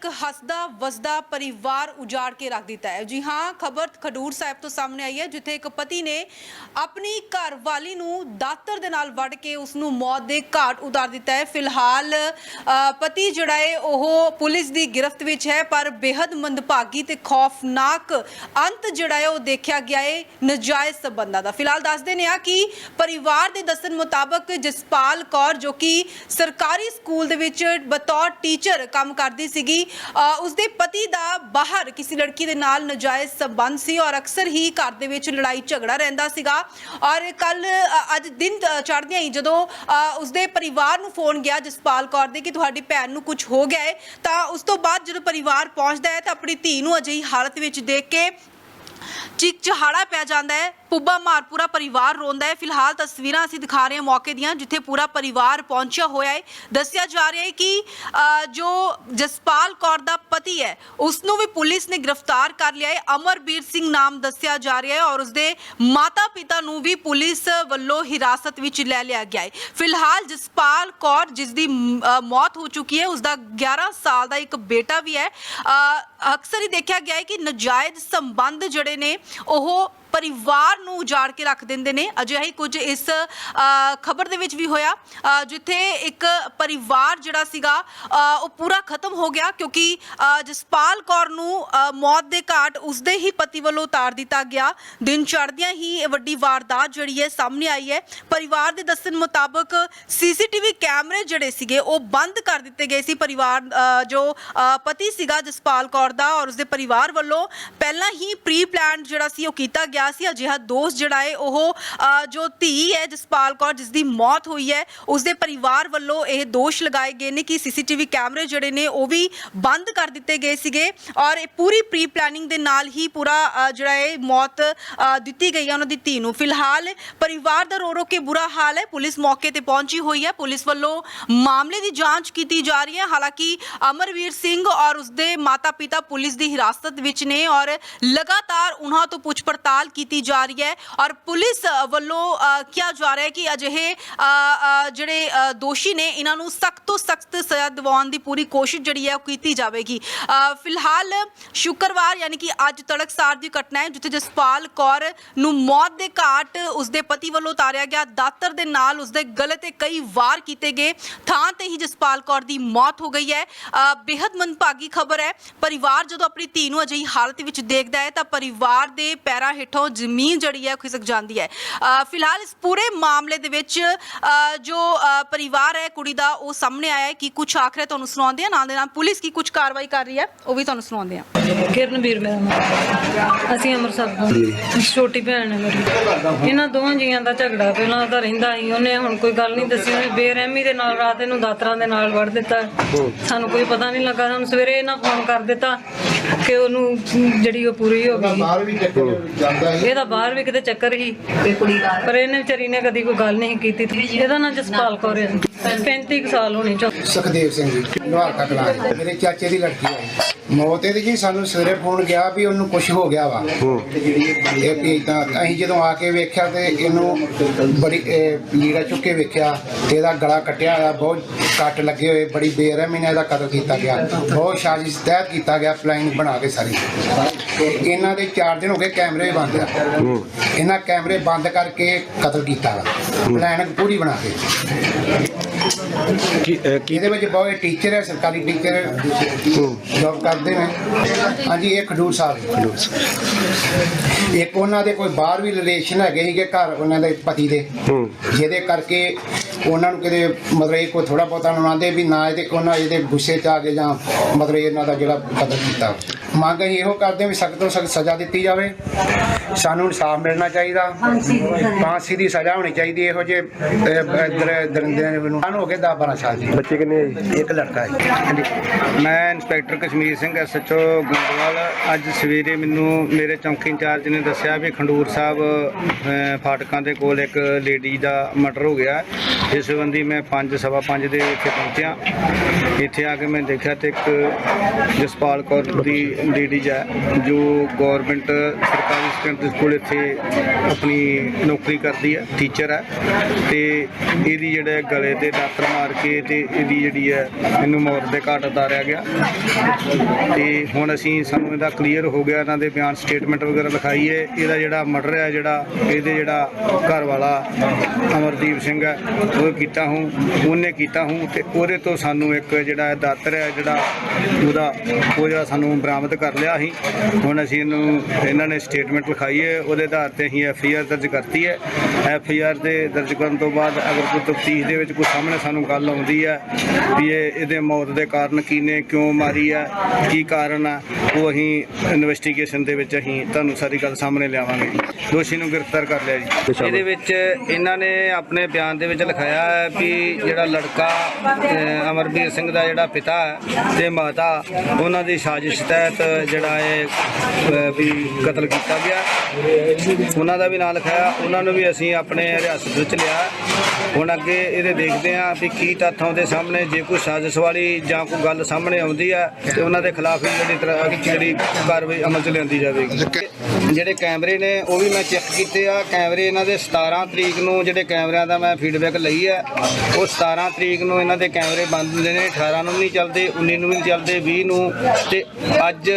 ਇੱਕ ਹੱਸਦਾ, ਵਸਦਾ ਪਰਿਵਾਰ ਉਜਾੜ ਕੇ ਰੱਖ ਦਿੱਤਾ ਹੈ। ਜੀ ਹਾਂ, ਖਬਰ ਖਡੂਰ ਸਾਹਿਬ ਤੋਂ ਸਾਹਮਣੇ ਆਈ ਹੈ, ਜਿੱਥੇ ਇੱਕ ਪਤੀ ਨੇ ਆਪਣੀ ਘਰਵਾਲੀ ਨੂੰ ਦਾਤਰ ਦੇ ਨਾਲ ਵੱਢ ਕੇ ਉਸ ਨੂੰ ਮੌਤ ਦੇ ਘਾਟ ਉਤਾਰ ਦਿੱਤਾ ਹੈ। ਫਿਲਹਾਲ ਪਤੀ ਜਿਹੜਾ ਹੈ, ਉਹ ਪੁਲਿਸ ਦੀ ਗ੍ਰਿਫਤ ਵਿੱਚ ਹੈ, ਪਰ ਬੇहद ਮੰਦਭਾਗੀ ਤੇ ਖੌਫਨਾਕ ਅੰਤ ਜਿਹੜਾ ਹੈ, ਉਹ ਦੇਖਿਆ ਗਿਆ ਹੈ, ਨਜਾਇਜ਼ ਸਬੰਧਾਂ ਦਾ। ਫਿਲਹਾਲ ਦੱਸਦੇ ਨੇ ਆ ਕਿ ਪਰਿਵਾਰ ਦੇ ਦੱਸਣ ਮੁਤਾਬਕ ਜਸਪਾਲ ਕੌਰ, ਜੋ ਕਿ ਸਰਕਾਰੀ ਸਕੂਲ ਦੇ ਵਿੱਚ ਬਤੌਰ ਟੀਚਰ ਕੰਮ ਕਰਦੀ ਸੀਗੀ ਅ, ਉਸਦੇ ਪਤੀ ਦਾ ਬਾਹਰ ਕਿਸੇ ਲੜਕੀ ਦੇ ਨਾਲ ਨਜਾਇਜ਼ ਸੰਬੰਧ ਸੀ ਔਰ ਅਕਸਰ ਹੀ ਘਰ ਦੇ ਵਿੱਚ ਲੜਾਈ ਝਗੜਾ ਰਹਿੰਦਾ ਸੀਗਾ। ਔਰ ਕੱਲ ਅੱਜ ਦਿਨ ਚੜ੍ਹਦਿਆਂ ਹੀ ਜਦੋਂ ਅ, ਉਸਦੇ ਪਰਿਵਾਰ ਨੂੰ ਫੋਨ ਗਿਆ ਜਸਪਾਲ ਕੌਰ ਦੇ ਕਿ ਤੁਹਾਡੀ ਭੈਣ ਨੂੰ ਕੁਝ ਹੋ ਗਿਆ ਹੈ ਤਾਂ ਉਸ ਤੋਂ ਬਾਅਦ ਜਦੋਂ ਪਰਿਵਾਰ ਪਹੁੰਚਦਾ ਹੈ ਤਾਂ ਆਪਣੀ ਧੀ ਨੂੰ ਅਜਿਹੀ ਹਾਲਤ ਵਿੱਚ ਦੇਖ ਕੇ ਚੀਕ ਚਹਾੜਾ ਪੈ ਜਾਂਦਾ ਹੈ। ਪੁੱਬਾ ਮਾਰ ਪੂਰਾ ਪਰਿਵਾਰ ਰੋਂਦਾ ਹੈ। ਫਿਲਹਾਲ ਤਸਵੀਰਾਂ ਅਸੀਂ ਦਿਖਾ ਰਹੇ ਹਾਂ ਮੌਕੇ ਦੀਆਂ, ਜਿੱਥੇ ਪੂਰਾ ਪਰਿਵਾਰ ਪਹੁੰਚਿਆ ਹੋਇਆ ਹੈ। ਦੱਸਿਆ ਜਾ ਰਿਹਾ ਹੈ ਕਿ ਜੋ ਜਸਪਾਲ ਕੌਰ ਦਾ ਪਤੀ ਹੈ ਉਸ ਨੂੰ ਵੀ ਪੁਲਿਸ ਨੇ ਗ੍ਰਿਫਤਾਰ ਕਰ ਲਿਆ ਹੈ। ਅਮਰਬੀਰ ਸਿੰਘ ਨਾਮ ਦੱਸਿਆ ਜਾ ਰਿਹਾ ਹੈ ਔਰ ਉਸਦੇ ਮਾਤਾ ਪਿਤਾ ਨੂੰ ਵੀ ਪੁਲਿਸ ਵੱਲੋਂ ਹਿਰਾਸਤ ਵਿੱਚ ਲੈ ਲਿਆ ਗਿਆ ਹੈ। ਫਿਲਹਾਲ ਜਸਪਾਲ ਕੌਰ ਜਿਸ ਦੀ ਮੌਤ ਹੋ ਚੁੱਕੀ ਹੈ ਉਸ ਦਾ 11 ਸਾਲ ਦਾ ਇੱਕ ਬੇਟਾ ਵੀ ਹੈ। ਅਕਸਰ ਹੀ ਦੇਖਿਆ ਗਿਆ ਹੈ ਕਿ ਨਜਾਇਜ਼ ਸੰਬੰਧ ਜਿਹੜੇ ਨੇ, ਉਹ ਪਰਿਵਾਰ ਨੂੰ ਉਜਾੜ ਕੇ ਰੱਖ ਦਿੰਦੇ ਨੇ। ਅਜਿਹਾ ਹੀ ਕੁਝ ਇਸ ਖਬਰ ਦੇ ਵਿੱਚ ਵੀ ਹੋਇਆ। ਜਿੱਥੇ ਇੱਕ ਪਰਿਵਾਰ ਜਿਹੜਾ ਸੀਗਾ ਉਹ ਪੂਰਾ ਖਤਮ ਹੋ ਗਿਆ ਕਿਉਂਕਿ ਜਸਪਾਲ ਕੌਰ ਨੂੰ ਮੌਤ ਦੇ ਘਾਟ ਉਸਦੇ ਹੀ ਪਤੀ ਵੱਲੋਂ ਉਤਾਰ ਦਿੱਤਾ ਗਿਆ। ਦਿਨ ਚੜ੍ਹਦਿਆਂ ਹੀ ਇਹ ਵੱਡੀ ਵਾਰਦਾਤ ਜਿਹੜੀ ਹੈ ਸਾਹਮਣੇ ਆਈ ਹੈ। ਪਰਿਵਾਰ ਦੇ ਦੱਸਣ ਮੁਤਾਬਕ ਸੀਸੀਟੀਵੀ ਕੈਮਰੇ ਜਿਹੜੇ ਸੀਗੇ, ਉਹ ਬੰਦ ਕਰ ਦਿੱਤੇ ਗਏ ਸੀ। ਪਰਿਵਾਰ ਜੋ ਪਤੀ ਸੀਗਾ ਜਸਪਾਲ ਕੌਰ ਦਾ ਔਰ ਉਸਦੇ ਪਰਿਵਾਰ ਵੱਲੋਂ ਪਹਿਲਾਂ ਹੀ ਪ੍ਰੀ ਪਲਾਨ ਜਿਹੜਾ ਸੀ ਉਹ ਕੀਤਾ ਗਿਆ। ਸੀ, ਅਜਿਹਾ ਦੋਸ਼ ਜਿਹੜਾ ਹੈ, ਉਹ ਜੋ ਧੀ ਹੈ, ਜਸਪਾਲ ਕੌਰ ਜਿਸ ਦੀ ਮੌਤ ਹੋਈ ਹੈ, ਉਸਦੇ ਪਰਿਵਾਰ ਵੱਲੋਂ ਇਹ ਦੋਸ਼ ਲਗਾਏ ਗਏ ਨੇ ਕਿ ਸੀਸੀਟੀਵੀ ਕੈਮਰੇ ਜਿਹੜੇ ਨੇ, ਉਹ ਵੀ ਬੰਦ ਕਰ ਦਿੱਤੇ ਗਏ ਸੀਗੇ ਔਰ ਇਹ ਪੂਰੀ ਪ੍ਰੀ ਪਲੈਨਿੰਗ ਦੇ ਨਾਲ ਹੀ ਪੂਰਾ ਜਿਹੜਾ ਹੈ ਮੌਤ ਦਿੱਤੀ ਗਈ ਹੈ, ਉਹਨਾਂ ਦੀ ਧੀ ਨੂੰ। ਫਿਲਹਾਲ ਪਰਿਵਾਰ ਦਾ ਰੋ ਰੋ ਕੇ ਬੁਰਾ ਹਾਲ ਹੈ, ਪੁਲਿਸ ਮੌਕੇ ਤੇ ਪਹੁੰਚੀ ਹੋਈ ਹੈ, ਪੁਲਿਸ ਵੱਲੋਂ ਮਾਮਲੇ ਦੀ ਜਾਂਚ ਕੀਤੀ ਜਾ ਰਹੀ ਹੈ। ਹਾਲਾਂਕਿ ਅਮਰਵੀਰ ਸਿੰਘ ਔਰ ਉਸਦੇ ਮਾਤਾ-ਪਿਤਾ ਪੁਲਿਸ ਦੀ ਹਿਰਾਸਤ ਵਿੱਚ ਨੇ ਔਰ ਲਗਾਤਾਰ ਉਹਨਾਂ ਤੋਂ ਪੁੱਛ ਪੜਤਾਲ ਕੀਤੀ ਜਾ ਰਹੀ ਹੈ ਔਰ ਪੁਲਿਸ ਵੱਲੋਂ ਅ, ਕਿਹਾ ਜਾ ਰਿਹਾ ਹੈ ਕਿ ਅਜਿਹੇ ਅ, ਜਿਹੜੇ ਦੋਸ਼ੀ ਨੇ ਇਹਨਾਂ ਨੂੰ ਸਖਤ ਤੋਂ ਸਖਤ ਸਜ਼ਾ ਦਿਵਾਉਣ ਦੀ ਪੂਰੀ ਕੋਸ਼ਿਸ਼ ਜਿਹੜੀ ਹੈ ਉਹ ਕੀਤੀ ਜਾਵੇਗੀ। ਅ, ਫਿਲਹਾਲ ਸ਼ੁੱਕਰਵਾਰ ਯਾਨੀ ਕਿ ਅੱਜ ਤੜਕਸਾਰ ਦੀ ਘਟਨਾ ਹੈ ਜਿੱਥੇ ਜਸਪਾਲ ਕੌਰ ਨੂੰ ਮੌਤ ਦੇ ਘਾਟ ਉਸਦੇ ਪਤੀ ਵੱਲੋਂ ਉਤਾਰਿਆ ਗਿਆ। ਦਾਤਰ ਦੇ ਨਾਲ ਉਸਦੇ ਗਲੇ ਤੇ ਕਈ ਵਾਰ ਕੀਤੇ ਗਏ ਥਾਂ ਤੇ ਹੀ ਜਸਪਾਲ ਕੌਰ ਦੀ ਮੌਤ ਹੋ ਗਈ ਹੈ। ਅ, ਬੇहद ਮੰਦਭਾਗੀ ਖਬਰ ਹੈ। ਪਰਿਵਾਰ ਜਦੋਂ ਆਪਣੀ ਧੀ ਨੂੰ ਅਜਿਹੀ ਹਾਲਤ ਵਿੱਚ ਦੇਖਦਾ ਹੈ ਤਾਂ ਪਰਿਵਾਰ ਦੇ ਪੈਰਾਂ ਹੇਠੋਂ ਜ਼ਮੀਨ ਜਿਹੜੀ ਹੈ ਖਿਸਕ ਜਾਂਦੀ ਹੈ। ਫਿਲਹਾਲ ਇਸ ਪੂਰੇ ਮਾਮਲੇ ਦੇ ਵਿੱਚ ਜੋ ਪਰਿਵਾਰ ਹੈ, ਕੁੜੀ ਦਾ, ਉਹ ਸਾਹਮਣੇ ਆਇਆ ਹੈ ਕਿ ਕੁਝ ਆਖਰੇ ਤੁਹਾਨੂੰ ਸੁਣਾਉਂਦੇ ਆ ਨਾਲ ਦੇ ਨਾਲ ਪੁਲਿਸ ਕੀ ਕੁਝ ਕਾਰਵਾਈ ਕਰ ਰਹੀ ਹੈ, ਉਹ ਵੀ ਤੁਹਾਨੂੰ ਸੁਣਾਉਂਦੇ ਆ ਕਿਰਨਵੀਰ ਮੇਰਾ ਨਾਮ ਅਸੀਂ ਅੰਮ੍ਰਿਤਸਰ ਤੋਂ। ਛੋਟੀ ਭੈਣ ਹੈ ਮੇਰੀ। ਇਹਨਾਂ ਦੋਵਾਂ ਜੀਆਂ ਦਾ ਝਗੜਾ ਪਹਿਲਾਂ ਤਾਂ ਰਹਿੰਦਾ ਸੀ। ਉਹਨੇ ਹੁਣ ਕੋਈ ਗੱਲ ਨਹੀਂ ਦੱਸੀ। ਉਹਨੇ ਬੇਰਹਿਮੀ ਦੇ ਨਾਲ ਰਾਤ ਇਹਨੂੰ ਦਾਤਰਾਂ ਦੇ ਨਾਲ ਵੜ ਦਿੱਤਾ। ਸਾਨੂੰ ਕੋਈ ਪਤਾ ਨਹੀਂ ਲੱਗਾ। ਸਾਨੂੰ ਸਵੇਰੇ ਇਹਨਾਂ ਫੋਨ ਕਰ ਦਿੱਤਾ ਕਿ ਉਹਨੂੰ ਜਿਹੜੀ ਉਹ ਪੂਰੀ ਹੋ ਗਈ। ਸੀ ਇਹਦਾ ਬਾਹਰ ਵੀ ਕਿਤੇ ਚੱਕਰ ਹੀ। ਪਰ ਇਹਨੇ ਵਿਚਾਰੀ ਨੇ ਕਦੀ ਕੋਈ ਗੱਲ ਨਹੀਂ ਕੀਤੀ। ਇਹਦਾ ਨਾਂ ਜਸਪਾਲ ਕੌਰ ਹੈ। 35 ਸਾਲ ਹੋਣੀ, ਚੌ ਸੁਖਦੇਵ ਸਿੰਘ ਜੀ, ਲੋਹਾਰ ਕਲਾਂ। ਮੇਰੇ ਚਾਚੇ ਦੀ ਲੜਕੀ ਹੈ ਮੌਤ ਇਹਦੀ ਜੀ, ਸਾਨੂੰ ਸਵੇਰੇ ਫੋਨ ਗਿਆ ਵੀ ਉਹਨੂੰ ਕੁਝ ਹੋ ਗਿਆ ਵਾ। ਇਹ ਵੀ ਤਾਂ ਅਸੀਂ ਜਦੋਂ ਆ ਕੇ ਵੇਖਿਆ ਤੇ ਇਹਨੂੰ ਬੜੀ, ਇਹ ਲੀੜਾ ਚੁੱਕ ਕੇ ਵੇਖਿਆ, ਤੇ ਇਹਦਾ ਗਲਾ ਕੱਟਿਆ ਹੋਇਆ, ਬਹੁਤ ਕੱਟ ਲੱਗੇ ਹੋਏ, ਬੜੀ ਬੇਰਹਿਮੀ ਨਾਲ ਇਹਦਾ ਕਤਲ ਕੀਤਾ ਗਿਆ। ਬਹੁਤ ਸਾਜ਼ਿਸ਼ ਤਹਿਤ ਕੀਤਾ ਗਿਆ ਪਲਾਨ ਬਣਾ ਕੇ ਸਾਰੀ। ਇਹਨਾਂ ਦੇ 4 ਦਿਨ ਹੋ ਗਏ ਕੈਮਰੇ ਬੰਦ ਆ। ਇਹਨਾਂ ਕੈਮਰੇ ਬੰਦ ਕਰਕੇ ਕਤਲ ਕੀਤਾ ਵਾ। ਪਲਾਨ ਪੂਰੀ ਬਣਾ ਕੇ। ਕੀ ਅਹ ਕੀ? ਇਹਦੇ ਵਿੱਚ ਬਹੁਤ ਟੀਚਰ ਹੈ ਸਰਕਾਰੀ ਟੀਚਰ ਜੌਬ ਕਰਦੇ ਨੇ। ਹਾਂਜੀ ਇਹ ਖਡੂਰ ਸਾਹਿਬ। ਇੱਕ ਉਹਨਾਂ ਦੇ ਕੋਈ ਬਾਹਰ ਵੀ ਰਿਲੇਸ਼ਨ ਹੈਗੇ ਸੀਗੇ ਘਰ ਉਹਨਾਂ ਦੇ ਪਤੀ ਦੇ। ਹੂੰ। ਜਿਹਦੇ ਕਰਕੇ ਉਹਨਾਂ ਨੂੰ ਕਿਤੇ ਮਤਲਬ ਇਹ ਕੋਈ ਥੋੜਾ ਬਹੁਤਾ ਉਹਨਾਂ ਵੀ ਨਾ ਇਹਦੇ ਉਹਨਾਂ ਇਹਦੇ ਗੁੱਸੇ ਚ ਆ ਕੇ ਜਾਂ ਮਤਲਬ ਇਹਨਾਂ ਦਾ ਜਿਹੜਾ ਕਤਲ ਕੀਤਾ। ਮੰਗ ਅਸੀਂ ਇਹੋ ਕਰਦੇ ਹਾਂ ਵੀ ਸਖਤ ਤੋਂ ਸਖਤ ਸਜ਼ਾ ਦਿੱਤੀ ਜਾਵੇ। ਸਾਨੂੰ ਇਨਸਾਫ ਮਿਲਣਾ ਚਾਹੀਦਾ। ਫਾਂਸੀ ਦੀ ਸਜ਼ਾ ਹੋਣੀ ਚਾਹੀਦੀ ਇਹੋ ਜਿਹੇ ਅਹ, ਦਰ- ਦਰਿੰਦਿਆਂ ਨੂੰ। ਸਾਨੂੰ ਹੋ ਗਏ 10 12 ਸਾਲ ਜੀ। ਬੱਚੇ ਕਿੰਨੇ ਆ ਜੀ? ਇੱਕ ਲੜਕਾ ਹੈ ਮੈਂ ਇੰਸਪੈਕਟਰ ਕਸ਼ਮੀਰ ਸਿੰਘ ਐਸਐਚਓ ਗੁੰਦਵਾਲ ਅੱਜ ਸਵੇਰੇ ਮੈਨੂੰ ਮੇਰੇ ਚੌਂਕੀ ਇੰਚਾਰਜ ਨੇ ਦੱਸਿਆ ਵੀ ਖੰਡੂਰ ਸਾਹਿਬ ਫਾਟਕਾਂ ਦੇ ਕੋਲ ਇੱਕ ਲੇਡੀ ਦਾ ਮਰਡਰ ਹੋ ਗਿਆ। ਇਸ ਸੰਬੰਧੀ ਮੈਂ 5 ਸਵਾ 5 ਦੇ ਇੱਥੇ ਪਹੁੰਚਿਆ। ਇੱਥੇ ਆ ਕੇ ਮੈਂ ਦੇਖਿਆ ਤੇ ਇੱਕ ਜਸਪਾਲ ਕੌਰ ਦੀ ਲੇਡੀਜ਼ ਹੈ, ਜੋ ਗਵਰਨਮੈਂਟ ਸਰਕਾਰੀ ਸੈਕੰਡਰੀ ਸਕੂਲ ਇੱਥੇ ਆਪਣੀ ਨੌਕਰੀ ਕਰਦੀ ਹੈ ਟੀਚਰ ਹੈ। ਤੇ ਇਹਦੀ ਜਿਹੜਾ ਗਲੇ ਤੇ ਦਾਤਰ ਮਾਰ ਕੇ ਤੇ ਇਹਦੀ ਜਿਹੜੀ ਹੈ, ਇਹਨੂੰ ਮੌਤ ਦੇ ਘਾਟ ਉਤਾਰਿਆ ਗਿਆ। ਤੇ ਹੁਣ ਅਸੀਂ ਸਾਨੂੰ ਇਹਦਾ ਕਲੀਅਰ ਹੋ ਗਿਆ, ਇਹਨਾਂ ਦੇ ਬਿਆਨ ਸਟੇਟਮੈਂਟ ਵਗੈਰਾ ਲਿਖਾਈ ਹੈ। ਇਹਦਾ ਜਿਹੜਾ ਮਰਡਰ ਹੈ, ਜਿਹੜਾ ਇਹਦੇ ਜਿਹੜਾ ਘਰ ਵਾਲਾ ਅਮਰਦੀਪ ਸਿੰਘ ਹੈ ਉਹ ਕੀਤਾ ਹੂੰ, ਉਹਨੇ ਕੀਤਾ ਹੂੰ ਤੇ ਉਹਦੇ ਤੋਂ ਸਾਨੂੰ ਇੱਕ ਜਿਹੜਾ ਦਾਤਰ ਹੈ, ਜਿਹੜਾ ਉਹਦਾ ਉਹ ਜਿਹੜਾ ਸਾਨੂੰ ਬਰਾਮਦ ਕਰ ਲਿਆ ਸੀ। ਹੁਣ ਅਸੀਂ ਇਹਨੂੰ, ਇਹਨਾਂ ਨੇ ਸਟੇਟਮੈਂਟ ਲਿਖਾਈ ਹੈ, ਉਹਦੇ ਆਧਾਰ ਤੇ ਅਸੀਂ ਐਫ ਆਈ ਆਰ ਦਰਜ ਕਰਤੀ ਹੈ। ਐਫ ਆਈ ਆਰ ਦੇ ਦਰਜ ਕਰਨ ਤੋਂ ਬਾਅਦ ਅਗਰ ਕੋਈ ਤਫਤੀਸ਼ ਦੇ ਵਿੱਚ ਕੋਈ ਸਾਹਮਣੇ ਸਾਨੂੰ ਗੱਲ ਆਉਂਦੀ ਹੈ ਵੀ ਇਹ, ਇਹਦੇ ਮੌਤ ਦੇ ਕਾਰਨ ਕੀ ਨੇ, ਕਿਉਂ ਮਾਰੀ ਹੈ, ਕੀ ਕਾਰਨ ਆ, ਉਹ ਅਸੀਂ ਇਨਵੈਸਟੀਗੇਸ਼ਨ ਦੇ ਵਿੱਚ ਅਸੀਂ ਤੁਹਾਨੂੰ ਸਾਰੀ ਗੱਲ ਸਾਹਮਣੇ ਲਿਆਵਾਂਗੇ। ਦੋਸ਼ੀ ਨੂੰ ਗ੍ਰਿਫਤਾਰ ਕਰ ਲਿਆ ਜੀ। ਇਹਦੇ ਵਿੱਚ ਇਹਨਾਂ ਨੇ ਆਪਣੇ ਬਿਆਨ ਦੇ ਵਿੱਚ ਲਿਖਾਇਆ ਹੈ ਵੀ ਜਿਹੜਾ ਲੜਕਾ ਅਹ, ਅਮਰਵੀਰ ਸਿੰਘ ਦਾ ਜਿਹੜਾ ਪਿਤਾ ਹੈ ਤੇ ਮਾਤਾ ਉਹਨਾਂ ਦੀ ਸਾਜ਼ਿਸ਼ ਤਹਿਤ ਜਿਹੜਾ ਇਹ ਵੀ ਕਤਲ ਕੀਤਾ ਗਿਆ। ਉਹਨਾਂ ਦਾ ਵੀ ਨਾਂ ਲਿਖਾਇਆ ਉਹਨਾਂ ਨੂੰ ਵੀ ਅਸੀਂ ਆਪਣੇ ਰਿਆਸਤ ਵਿੱਚ ਲਿਆ ਹੁਣ ਅੱਗੇ ਇਹਦੇ ਦੇਖਦੇ ਹਾਂ ਵੀ ਕੀ ਤੱਥ ਆਉਂਦੇ ਸਾਹਮਣੇ। ਜੇ ਕੋਈ ਸਾਜ਼ਿਸ਼ ਵਾਲੀ ਜਾਂ ਕੋਈ ਗੱਲ ਸਾਹਮਣੇ ਆਉਂਦੀ ਹੈ ਤੇ ਉਹਨਾਂ ਦੇ ਖਿਲਾਫ ਜਿਹੜੀ ਤਰ੍ਹਾਂ ਜਿਹੜੀ ਕਾਰਵਾਈ ਅਮਲ ਚ ਲਿਆਂਦੀ ਜਾਵੇਗੀ। ਜਿਹੜੇ ਕੈਮਰੇ ਨੇ ਉਹ ਵੀ ਮੈਂ ਚੈੱਕ ਕੀਤੇ ਆ। ਕੈਮਰੇ ਇਹਨਾਂ ਦੇ 17 ਤਰੀਕ ਨੂੰ ਜਿਹੜੇ ਕੈਮਰਿਆਂ ਦਾ ਮੈਂ ਫੀਡਬੈਕ ਲਈ ਹੈ ਉਹ 17 ਤਰੀਕ ਨੂੰ ਇਹਨਾਂ ਦੇ ਕੈਮਰੇ ਬੰਦ ਹੁੰਦੇ ਨੇ। 18 ਨੂੰ ਵੀ ਨਹੀਂ ਚੱਲਦੇ 19 ਨੂੰ ਵੀ ਨਹੀਂ ਚੱਲਦੇ 20 ਨੂੰ। ਤੇ ਅੱਜ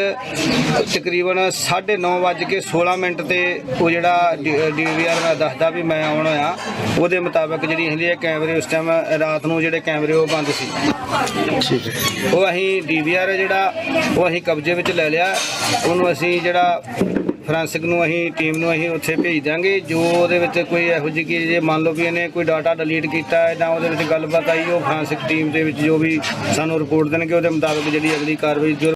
ਤਕਰੀਬਨ 9:30 ਵੱਜ ਕੇ 16 ਮਿੰਟ ਤੇ ਉਹ ਜਿਹੜਾ ਡੀਵੀਆਰ ਮੈਂ ਦੱਸਦਾ ਵੀ ਮੈਂ ਆਉਣਾ ਆ ਉਹਦੇ ਮੁਤਾਬਕ ਜਿਹੜੀ ਹੁੰਦੀ ਹੈ ਕੈਮਰੇ ਉਸ ਟਾਈਮ ਰਾਤ ਨੂੰ ਜਿਹੜੇ ਕੈਮਰੇ ਉਹ ਬੰਦ ਸੀ। ਉਹ ਅਸੀਂ ਡੀਵੀਆਰ ਜਿਹੜਾ ਉਹ ਅਸੀਂ ਕਬਜ਼ੇ ਵਿੱਚ ਲੈ ਲਿਆ। ਉਹਨੂੰ ਅਸੀਂ ਜਿਹੜਾ ਫਰਾਂਸਿਕ ਨੂੰ ਅਸੀਂ, ਟੀਮ ਨੂੰ ਅਸੀਂ ਉੱਥੇ ਭੇਜ ਦਾਂਗੇ ਜੋ ਉਹਦੇ ਵਿੱਚ ਕੋਈ ਇਹੋ ਜਿਹੀ ਕਿ ਜੇ ਮੰਨ ਲਓ ਵੀ ਇਹਨੇ ਕੋਈ ਡਾਟਾ ਡਿਲੀਟ ਕੀਤਾ ਹੈ ਜਾਂ ਉਹਦੇ ਵਿੱਚ ਗੱਲਬਾਤ ਆਈ, ਉਹ ਫਰਾਂਸਿਕ ਟੀਮ ਦੇ ਵਿੱਚ ਜੋ ਵੀ ਸਾਨੂੰ ਰਿਪੋਰਟ ਦੇਣਗੇ, ਉਹਦੇ ਮੁਤਾਬਕ ਜਿਹੜੀ ਅਗਲੀ ਕਾਰਵਾਈ ਜੋ